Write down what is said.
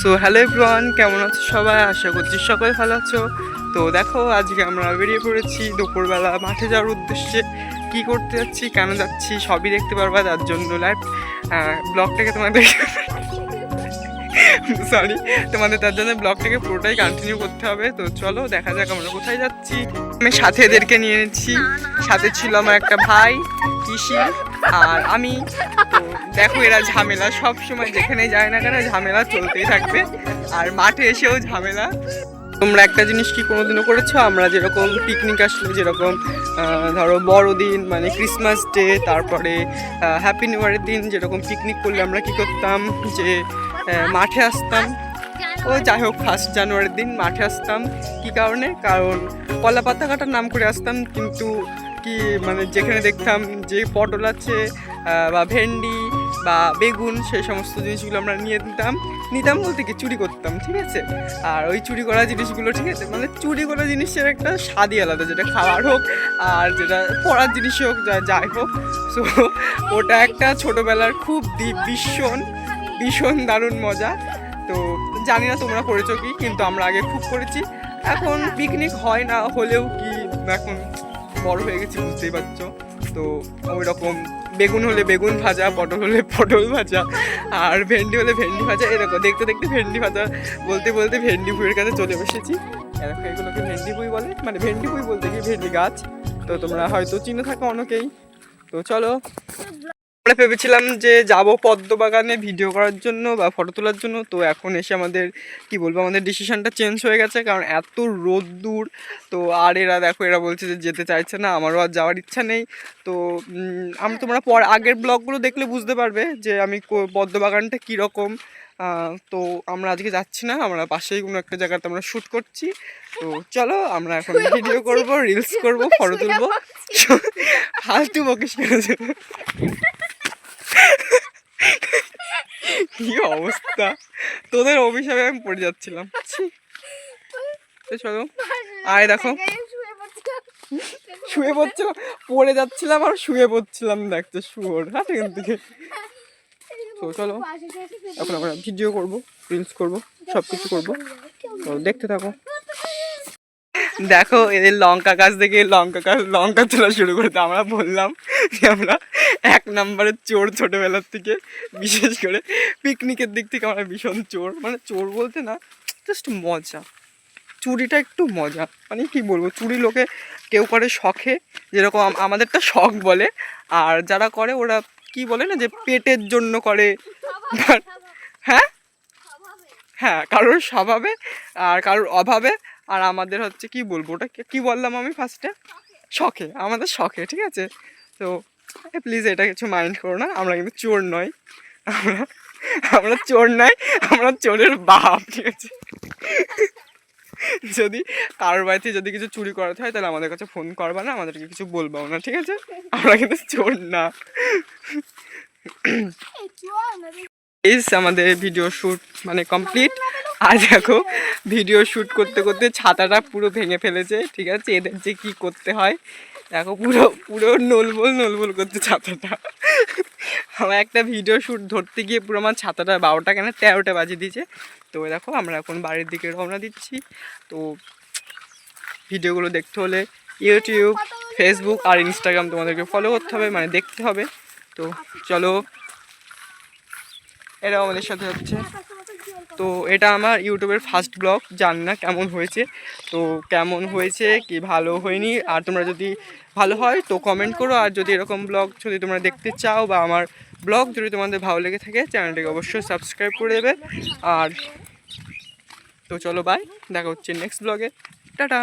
So hello everyone কেমন আছো সবাই? আশা করছি সবাই ভালো আছো। তো দেখো, আজকে আমরা বেরিয়ে পড়েছি দুপুরবেলা মাঠে যাওয়ার উদ্দেশ্যে। কি করতে যাচ্ছি, কেন যাচ্ছি সবই দেখতে পারবা, তার জন্য লাইভ ব্লগটাকে তোমাদের সরি তোমাদের তার জন্য ব্লগটাকে পুরোটাই কন্টিনিউ করতে হবে। তো চলো, দেখা যাক আমরা কোথায় যাচ্ছি। আমি সাথে এদেরকে নিয়ে নিচ্ছি সাথে ছিল আমার একটা ভাই কৃষি আর আমি। দেখো, এরা ঝামেলা সব সময় যেখানে যায় না কেন, ঝামেলা চলতেই থাকবে। আর মাঠে এসেও ঝামেলা। তোমরা একটা জিনিস কি কোনোদিনও করেছ? আমরা যেরকম পিকনিক আসলে, যেরকম ধরো বড়দিন মানে ক্রিসমাস ডে তারপরে হ্যাপি নিউ ইয়ারের দিন, যেরকম পিকনিক করলে আমরা কি করতাম? যে মাঠে আসতাম। ও, যাই হোক ফার্স্ট জানুয়ারির দিন মাঠে আসতাম। কি কারণে? কারণ কলা পাতা কাটার নাম করে আসতাম, কিন্তু কি মানে যেখানে দেখতাম যে পটল আছে বা ভেন্ডি বা বেগুন সেই সমস্ত জিনিসগুলো আমরা নিয়ে নিতাম। নিতাম বলতে কি? চুরি করতাম, ঠিক আছে? আর ওই চুরি করা জিনিসগুলো, ঠিক আছে? মানে চুরি করা জিনিসের একটা স্বাদই আলাদা, যেটা খাওয়ার হোক আর যেটা পড়ার জিনিস হোক, যা, যাই হোক। সো ওটা একটা ছোটোবেলার খুব ভীষণ ভীষণ দারুণ মজা। তো জানি না তোমরা করেছ কি, কিন্তু আমরা আগে খুব করেছি। এখন পিকনিক হয় না, হলেও কি, এখন বড় হয়ে গেছি, বুঝতেই পারছ? তো ওই রকম বেগুন হলে বেগুন ভাজা, পটল হলে পটল ভাজা, আর ভেন্ডি হলে ভেন্ডি ভাজা। এরকম দেখতে দেখতে ভেন্ডি ভাজা বলতে বলতে ভেন্ডি ভুঁইয়ের কাছে চলে বসেছি এরকম এগুলোকে ভেন্ডি ভুঁই বলে মানে ভেন্ডি ভুঁই বলতে গিয়ে ভেন্ডি গাছ। তো তোমরা হয়তো চিনে থাকো অনেকেই। তো চলো। আমরা ভেবেছিলাম যে যাব পদ্ম বাগানে ভিডিও করার জন্য বা ফটো তোলার জন্য। তো এখন এসে আমাদের কি বলব আমাদের ডিসিশনটা চেঞ্জ হয়ে গেছে। কারণ এত রোদ্দুর তো আর এরা দেখো এরা বলছে যে যেতে চাইছে না আমারও আর যাওয়ার ইচ্ছা নেই। তো আমি তোমরা পর আগের ব্লগগুলো দেখলে বুঝতে পারবে যে আমি পদ্ম বাগানটা কীরকম। তো আমরা আজকে যাচ্ছি না আমরা পাশেই কোনো একটা জায়গাতে আমরা শ্যুট করছি। তো চলো আমরা এখন ভিডিও করব রিলস করব ফটো তুলবো। ফালতু বকিস কেন কি অবস্থা? তোদের অভিশাপে আমি পড়ে যাচ্ছিলাম। চলো। আয়, দেখো। শুয়ে পড়ছিলাম। পড়ে যাচ্ছিলাম আর শুয়ে পড়ছিলাম দেখতে শুয়োর। হ্যাঁ সেখান থেকে। চলো, এখন আমরা ভিডিও করব রিলস করব সব কিছু করব দেখতে থাকো। দেখো এদের লঙ্কা গাছ থেকে লঙ্কা গাছ লঙ্কা তোলা শুরু করতে আমরা বললাম যে আমরা এক নম্বরের চোর ছোটোবেলার থেকে বিশেষ করে পিকনিকের দিক থেকে আমরা ভীষণ চোর। মানে চোর বলতে না জাস্ট মজা। চুরিটা একটু মজা। মানে কি বলব চুরি লোকে কেউ করে শখে যেরকম আম- আমাদেরটা শখ বলে। আর যারা করে ওরা কি বলে না যে পেটের জন্য করে। হ্যাঁ? হ্যাঁ কারোর স্বভাবে আর কারোর অভাবে। আর আমাদের হচ্ছে কি বলব ওটা কি- বললাম আমি ফার্স্টে শখে আমাদের শখে ঠিক আছে? তো প্লিজ এটা কিছু মাইন্ড করো না আমরা কিন্তু চোর নয় আমরা আমরা চোর নাই আমরা চোরের বাপ ঠিক আছে? যদি কারোর বাড়িতে যদি কিছু চুরি করাতে হয় তাহলে আমাদের কাছে ফোন করবা না আমাদেরকে কিছু বলবাও না ঠিক আছে? আমরা কিন্তু চোর না। ইস আমাদের ভিডিও শ্যুট মানে কমপ্লিট আর দেখো ভিডিও শ্যুট করতে করতে ছাতাটা পুরো ভেঙে ফেলেছে, ঠিক আছে? এদের যে কি করতে হয়, দেখো পুরো পুরো নলবল নলবল করতে ছাতাটা। আমার একটা ভিডিও শ্যুট ধরতে গিয়ে পুরো আমার ছাতাটা বারোটা কেন, তেরোটা বাজে দিয়েছে। তো দেখো, আমরা এখন বাড়ির দিকে রওনা দিচ্ছি। তো ভিডিওগুলো দেখতে হলে ইউটিউব ফেসবুক আর ইনস্টাগ্রাম তোমাদেরকে ফলো করতে হবে মানে দেখতে হবে। তো চলো, এরাও আমাদের সাথে হচ্ছে। তো এটা আমার ইউটিউবের ফার্স্ট ব্লগ জানি না কেমন হয়েছে। তো কেমন হয়েছে, কি ভালো হয়নি, আর তোমরা যদি ভালো হয় তো কমেন্ট করো, আর যদি এরকম ব্লগ যদি তোমরা দেখতে চাও বা আমার ব্লগ যদি তোমাদের ভালো লেগে থাকে চ্যানেলটিকে অবশ্যই সাবস্ক্রাইব করে দেবে। আর তো চলো বাই দেখা হচ্ছে নেক্সট ব্লগে টাটা!